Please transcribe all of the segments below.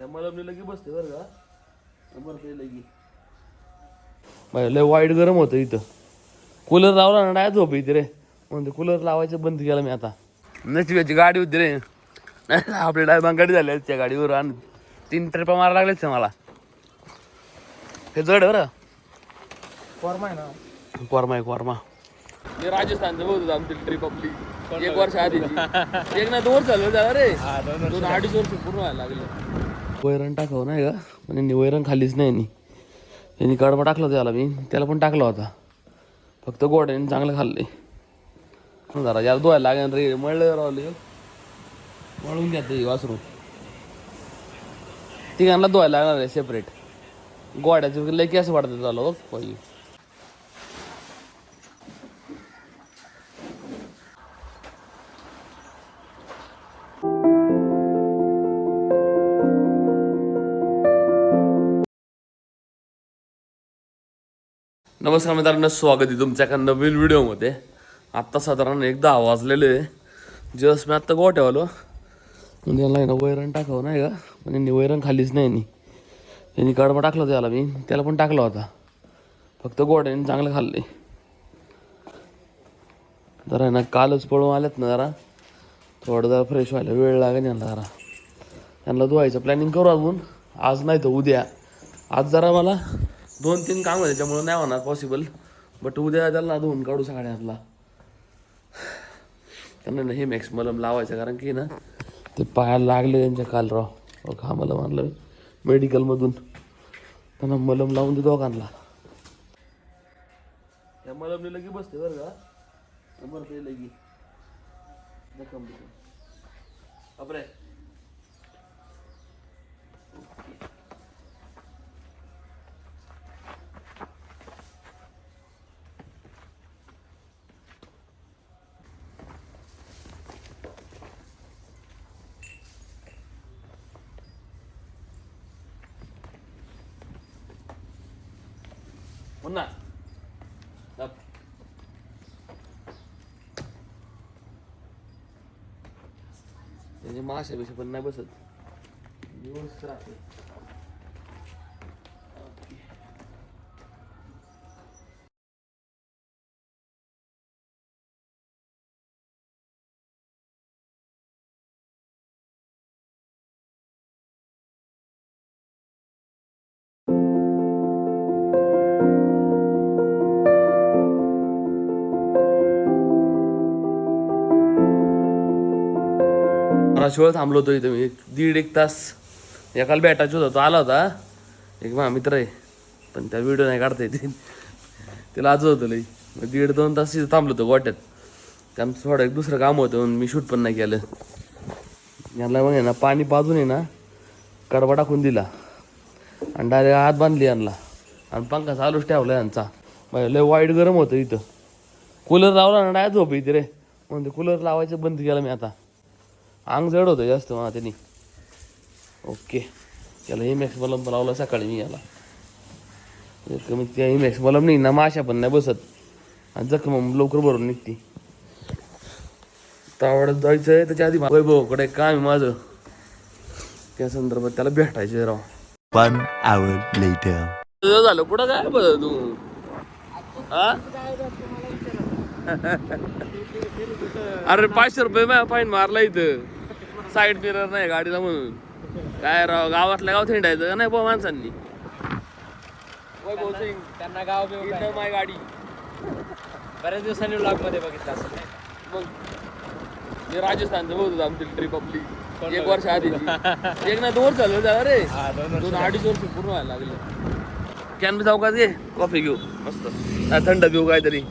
या लगी बसते बरं का? लगी. लय वाईट गरम होतं इथं. कूलर लावला ना नाही झोप इथे रे. म्हणते कूलर लावायचं बंद केलं मी आता. नशिबाची गाडी होती रे. नाही आपली डायबांग गाडी झाली त्या गाडीवर आणि तीन ट्रिपा मारा लागलेच मला. हे जड बरं. फॉर्म आहे ना? कोरमा आहे कोरमा मी राजस्थानचं बघतो आमची ट्रिप आपली. एक वर्ष आधी एक ना दोन झालं रे. दोन अडीच वर्ष पूर्ण व्हायला लागले. वैरण टाकावं नाही का? पण वैरण खाल्लीच नाही यांनी. यांनी कडबा टाकला होता त्याला मी त्याला पण टाकला होता. फक्त गोड्याने चांगलं खाल्ले जरा याला धुवायला लागेल रे. मळलं रावले मळून घ्या ते वासरू. तिघांना धुवायला लागणार आहे सेपरेट गोड्याचे लय केस वाढतात चालू पाहिजे नमस्कार मित्रांनो स्वागत आहे तुमच्या एका नवीन व्हिडिओमध्ये. आत्ता साधारण एकदा वाजलेले आहे. जस्ट मी आत्ता गोट्या आलो. म्हणजे याला ना वैरण टाकावं नाही का? पण यांनी वैरण खाल्लीच नाही यांनी. यांनी कडबा टाकला होता त्याला मी. त्याला पण टाकला होता. फक्त गोड्याने चांगलं खाल्ले. जरा आहे ना कालच पळून आल्यात ना जरा. थोडं जरा फ्रेश व्हायला वेळ लागेल यांना जरा. यांना धुवायचं प्लॅनिंग करू अजून. आज नाही तर उद्या. आज जरा मला दोन तीन काम आहे त्याच्यामुळं नाही होणार पॉसिबल बट उद्या त्याला ना धुवून काढू सगळ्यांना. त्यांना हे मॅक्स मलम लावायचं कारण की ना ते पायाला लागले त्यांच्या काल राव. हो का? मलम आणलं मेडिकलमधून त्यांना मलम लावून दे दोघांना. त्या मलमने लगी बसते बरं का? बरं ते लगी. जखम बिकम अबरे पुन्हा. गप. त्याचे पण नाही बसत. व्यवस्थित राहते शिवाय थांबलो होतो इथं मी. दीड एक तास. एकाला भेटायचं होता तो आला होता. एक माझा मित्र आहे. पण त्या व्हिडिओ नाही काढता येते. त्याला आज होतं लई. मग दीड दोन तास तिथं थांबलो होतो गोट्यात. त्यांचं थोडं एक दुसरं काम होतं म्हणून मी शूट पण नाही केलं. यांना मग आहे ना पाणी पाजून आहे ना कडबा टाकून दिला. आणि डायरेक्ट हात बांधली यांना. आणि पंखा चालूच ठेवला यांचा. बाई, लय वाईट गरम होतं इथं. कूलर लावला ना डायरेक्ट झोप इथे रे. म्हणते कूलर लावायचं बंद केलं मी आता. अंग जड होतं जास्त मला त्यांनी. ओके. त्याला इमॅक्स बलम लावला सकाळी मी याला. कमीत त्या इमॅक्स बलम नाही ना माशा पण नाही बसत. आणि जखम लवकर भरून निघते. तावडत जायचं आहे त्याच्या आधी वैभवकडे काम आहे? माझं? त्या संदर्भात त्याला भेटायचं राव. Hour later. तुझं झालं. कुठं काय बघ तू? अरे पाचशे रुपये फाईन मारला इथं. साईड मिरर नाही गाडीला म्हणून. काय राव गावातल्या गाव थेंडायचं का नाही बुवा माणसांनी? वैभव सिंग. त्यांना गाव बिव काय? इथं माय गाडी. बऱ्याच दिवसांनी ब्लॉगमध्ये बघितलं असेल नाही? मग. मी राजस्थानचं बघतो आमची ट्रिप आपली. एक वर्ष आधी एक ना दोन वर्ष झालं झालं रे हा, दोन वर्ष दोन अडीच वर्ष पूर्ण व्हायला लागले. कॅन जाऊ का ते कॉफी घेऊ. मस्त. थंड घेऊ काहीतरी.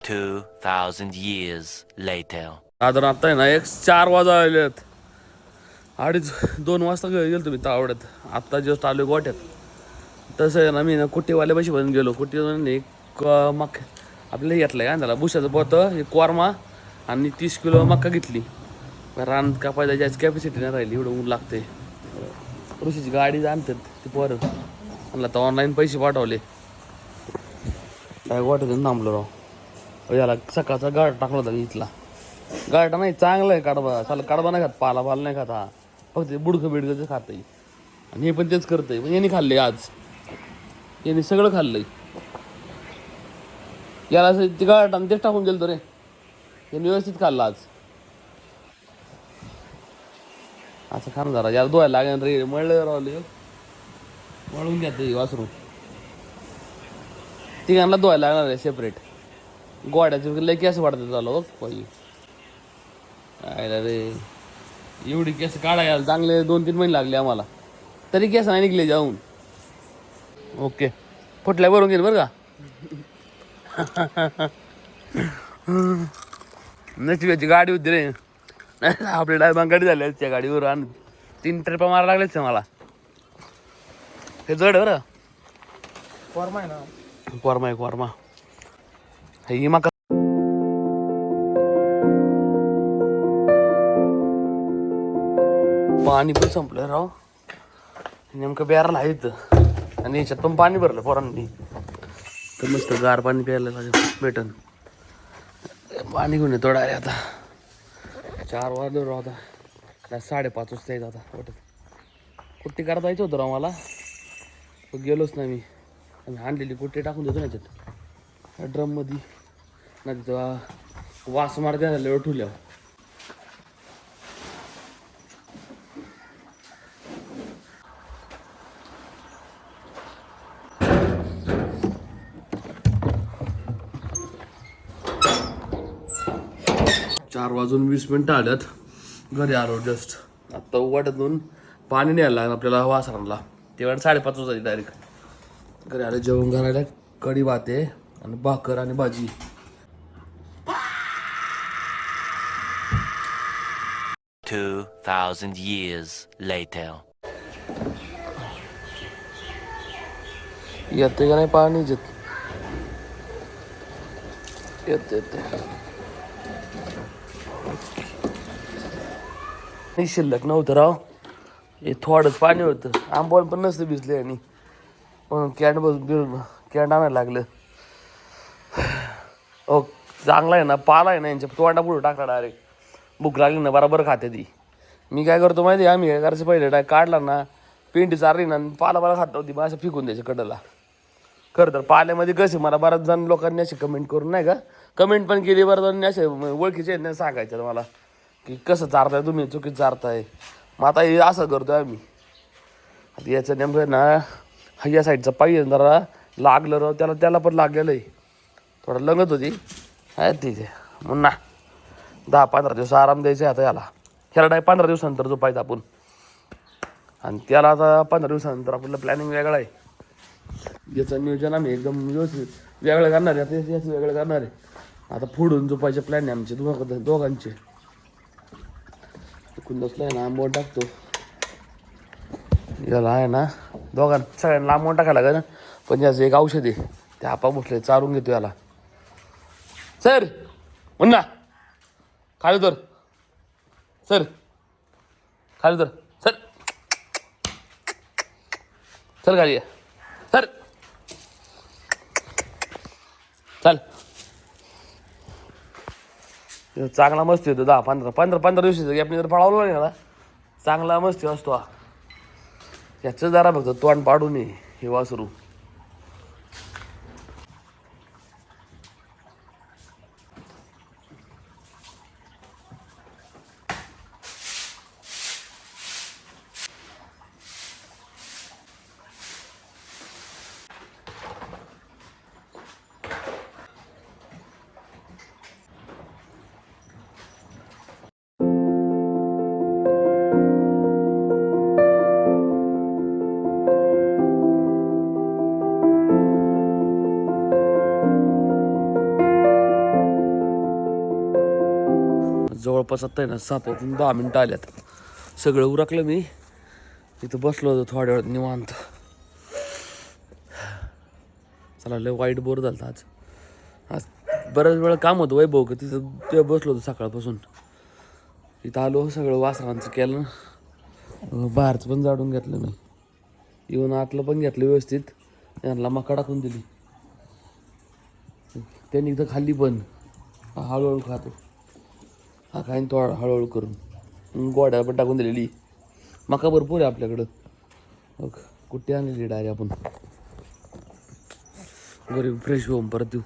2,000 years later. साधारण आत्ता आहे ना एक चार वाजा आहेत. अडीच दोन वाजता गेलो तुम्ही तावड्यात. आत्ता जस्ट आलो गोट्यात तसं आहे ना मी ना कुट्टीवाल्यापाशी पण गेलो. कुट्टीवाल्याने एक मक आपल्याला घेतलं काय त्याला बुशाचं पोतं एक कोरमा आणि तीस किलो मक्का घेतली. रान कापायला जायची कॅपॅसिटी नाही राहिली एवढं ऊन लागते ऋषीची गाडी आणतात ती पोरं. म्हणलं आता ऑनलाईन पैसे पाठवले. काय वाटत थांबलो राव. याला सकाळचा गाड टाकला होता मी इथला. गाडा नाही चांगलं आहे कडबा. चाल कडबा नाही खात पाला पाला नाही खात हा. फक्त बुडकं बिडकं खात आणि हे पण तेच करतंय. पण यांनी खाल्ले आज. यांनी सगळं खाल्लंय. याला असं तिघाट आणि तेच टाकून गेलं रे. यांनी व्यवस्थित खाल्लं आज. असं खाणं जरा याला धुवायला लागेल रे. मळलं राहिले मळून घ्या ते वासरून. तिघांना धुवायला लागणार आहे सेपरेट गोड्याचे लय असं वाटतं चालू बघ पाहिजे आयला रे. एवढी केस काढायला चांगले दोन तीन महिने लागले आम्हाला. तरी केस नाही निघले जाऊन. ओके. फुटल्या भरून घेईल बरं का? नशिबाची गाडी होती रे. आपल्या डायबा गाडी झाली त्या गाडीवर आणि तीन ट्रिपा मारा लागल्याच मला. हे जड बरं. फॉर्म आहे ना. कोरमा आहे कोरमा. हे इमा पाणी पण संपलं राव. नेमकं प्यारला आहे इथं. आणि याच्यात पण पाणी भरलं पोरांनी. तर मस्त गार पाणी प्यायला लागेल भेटन. पाणी घेऊन येतो डायरे आता. चार वाजले राव आता. काय साडेपाच वाजता येत आता वाटत. कुट्टी करता जायचं होतं राव मला. गेलोच नाही मी. आणि आणलेली कुट्टी टाकून देतो ना याच्यात. ड्रममध्ये. ना तिथं वास मारते झाल्यावर ठुल्यावर. चार वाजून वीस मिनटं आल्यात. घरी आलो जस्ट आत्ता वाटतून पाणी न्यायला लागलं आपल्याला वासरांना ते वेळ साडेपाच वाजता डायरेक्ट घरी आले जेवण करायला. कढी भाते आणि भाकर आणि भाजी. Two thousand years later. येते का नाही पाणी? येत येते. नाही शिल्लक नव्हतं राव. हे थोडंच पाणी होतं. आंबोल पण नसतं भिजले आणि म्हणून कॅन्ड बस कॅन्ड आणायला लागलं. ओ चांगला आहे ना पाला आहे ना यांच्या तोंडा पुढे टाकला डायरेक्ट भूक लागली ना बरोबर खाते ती. मी काय करतो माहिती आहे आम्ही काय करायचं पहिले डाय काढला ना पिंडी चारली ना आणि पाला पाला खात होती मग असं फिकून द्यायचं कडला. खरं तर पाल्यामध्ये कसे मला बऱ्याच जण लोकांनी असे कमेंट करून नाही का? कमेंट पण केली बरं असे ओळखीचे आहेत ना सांगायचं मला. की कसं चारताय तुम्ही चुकीचं चारताय मग आता हे असं करतोय आम्ही. आता याचं नेमकं आहे ना हा या साईडचा पाहिजे जरा लागलं राव त्याला त्याला पण लागलेलं आहे. थोडं लंगत होती. आहे. तिथे म्हणून ना दहा पंधरा दिवस आराम द्यायचा आहे आता याला. ह्याला डाय पंधरा दिवसानंतर झोपायचं आपण. आणि त्याला आता पंधरा दिवसानंतर आपलं प्लॅनिंग वेगळं आहे. याचं नियोजन आम्ही एकदम व्यवस्थित वेगळं करणार आहे. आता याचं- वेगळं करणार आहे. आता पुढून झोपायचे प्लॅन आहे आमचे दोघ दोघांचे. कुंदसला आहे ना आंबवून टाकतो. याला आहे ना दोघां सगळ्यांना लांबवून टाकायला लागेल. पण याचं एक औषध आहे ते आपा बसले चारून घेतो याला. सर मुन्ना खाली तर सर खाली तर सर. चल गाडी. सर. चल. चांगला मस्ती होतो दहा पंधरा पंधरा पंधरा दिवशी आपण जर पळावलं नाही ना चांगला मस्ती असतो हा. याचं जरा फक्त तोंड पाडू नये हे वासरू. जवळपास आता आहे ना सात वाजून दहा मिनटं आल्यात. सगळं उरकलं मी. इथं बसलो होतो थोड्या वेळात निवांत. चला लय वाईट बोर झालं आज. आज बऱ्याच वेळा काम होतं वैभव का तिथं ते बसलो होतो सकाळपासून. इथं आलो सगळं वासरांचं केलं. बाहेरचं पण जाडून घेतलं मी. येऊन आतलं पण घेतलं व्यवस्थित. यांना मका टाकून दिली. त्यांनी इथं खाल्ली पण. हा हळूहळू खातो. हा खाईन तो हळूहळू करून. गोड्या पण टाकून दिलेली. मका भरपूर आहे आपल्याकडं. बघ कुठे आणलेली डायरी आपण? घरी फ्रेश होऊन परत देऊ